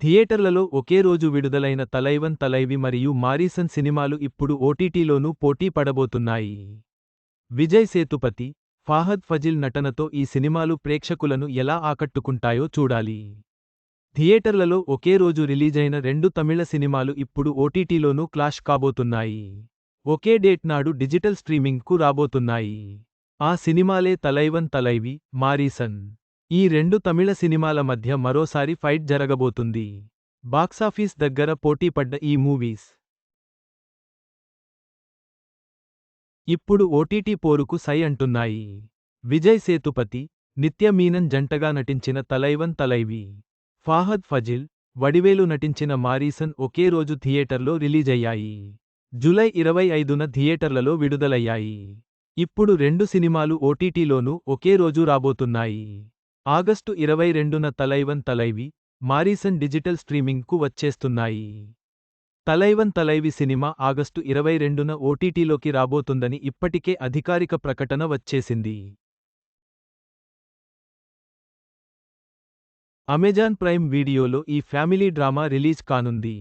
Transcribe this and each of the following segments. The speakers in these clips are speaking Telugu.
థియేటర్లలో ఒకే రోజు విడుదలైన తలైవన్ తలైవి మరియు మారీసన్ సినిమాలు ఇప్పుడు ఓటీటీలోనూ పోటీ పడబోతున్నాయి. విజయ్ సేతుపతి ఫాహద్ ఫజిల్ నటనతో ఈ సినిమాలు ప్రేక్షకులను ఎలా ఆకట్టుకుంటాయో చూడాలి. థియేటర్లలో ఒకే రోజు రిలీజైన రెండు తమిళ సినిమాలు ఇప్పుడు ఓటీటీలోనూ క్లాష్ కాబోతున్నాయి. ఒకే డేట్ నాడు డిజిటల్ స్ట్రీమింగ్కు రాబోతున్నాయి. ఆ సినిమాలే తలైవన్ తలైవి మారీసన్ ఈ రెండు తమిళ సినిమాల మధ్య మరోసారి ఫైట్ జరగబోతుంది. బాక్సాఫీస్ దగ్గర పోటీపడ్డ ఈ మూవీస్. ఇప్పుడు ఓటీటీ పోరుకు సై అంటున్నాయి. విజయ్ సేతుపతి నిత్యమీనన్ జంటగా నటించిన తలైవన్ తలైవి ఫాహద్ ఫజిల్ వడివేలు నటించిన మారీసన్ ఒకే రోజు థియేటర్లో రిలీజయ్యాయి. జులై ఇరవై ఐదున థియేటర్లలో విడుదలయ్యాయి. ఇప్పుడు రెండు సినిమాలు ఓటీటీలోనూ ఒకే రోజు రాబోతున్నాయి. ఆగస్టు ఇరవై రెండున తలైవన్ తలైవి మారీసన్ డిజిటల్ స్ట్రీమింగ్కు వచ్చేస్తున్నాయి. తలైవన్ తలైవి సినిమా ఆగస్టు ఇరవై రెండున ఓటీటీలోకి రాబోతుందని ఇప్పటికే అధికారిక ప్రకటన వచ్చేసింది. అమెజాన్ ప్రైమ్ వీడియోలో ఈ ఫ్యామిలీ డ్రామా రిలీజ్ కానుంది.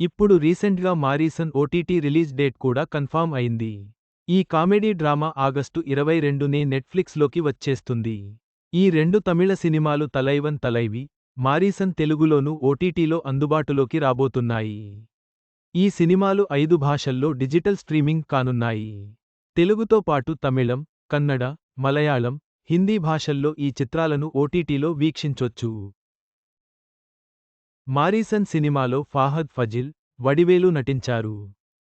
ఇప్పుడు రీసెంట్గా మారీసన్ ఓటీటీ రిలీజ్ డేట్ కూడా కన్ఫామ్ అయింది. ఈ కామెడీ డ్రామా ఆగస్టు ఇరవై రెండునే నెట్ఫ్లిక్స్లోకి వచ్చేస్తుంది. ఈ రెండు తమిళ సినిమాలు తలైవన్ తలైవి మారీసన్ తెలుగులోనూ ఓటీటీలో అందుబాటులోకి రాబోతున్నాయి. ఈ సినిమాలు ఐదు భాషల్లో డిజిటల్ స్ట్రీమింగ్ కానున్నాయి. తెలుగుతో పాటు తమిళం కన్నడ మలయాళం హిందీ భాషల్లో ఈ చిత్రాలను ఓటీటీలో వీక్షించొచ్చు. మారీసన్ సినిమాలో ఫాహద్ ఫజిల్ వడివేలు నటించారు.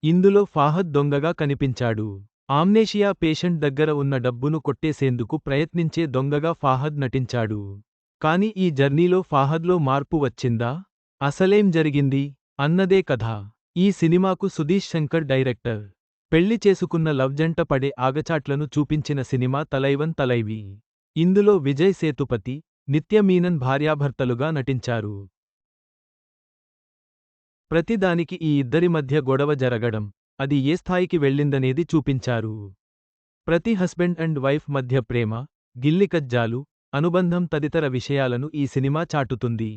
ఇందులో ఫాహద్ దొంగగా కనిపించాడు. ఆమ్నేషియా పేషెంట్ దగ్గర ఉన్న డబ్బును కొట్టేసేందుకు ప్రయత్నించే దొంగగా ఫాహద్ నటించాడు. కాని ఈ జర్నీలో ఫాహద్లో మార్పు వచ్చిందా? అసలేం జరిగింది? అన్నదే కథ. ఈ సినిమాకు సుధీష్ శంకర్ డైరెక్టర్. పెళ్ళి చేసుకున్న లవ్జంట పడే ఆగచాట్లను చూపించిన సినిమా తలైవన్ తలైవి. ఇందులో విజయ్ సేతుపతి నిత్యమీనన్ భార్యాభర్తలుగా నటించారు. ప్రతిదానికి ఈ ఇద్దరి మధ్య గొడవ జరగడం. అది ఏ స్థాయికి వెళ్ళిందనేది చూపించారు. ప్రతి హస్బెండ్ అండ్ వైఫ్ మధ్య ప్రేమ గిల్లికజ్జాలు అనుబంధం తదితర విషయాలను ఈ సినిమా చాటుతుంది.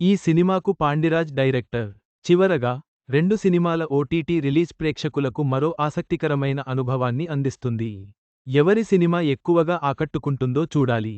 ఈ సినిమాకు పాండిరాజ్ డైరెక్టర్. చివరగా రెండు సినిమాల ఓటీటీ రిలీజ్ ప్రేక్షకులకు మరో ఆసక్తికరమైన అనుభవాన్ని అందిస్తుంది. ఎవరి సినిమా ఎక్కువగా ఆకట్టుకుంటుందో చూడాలి.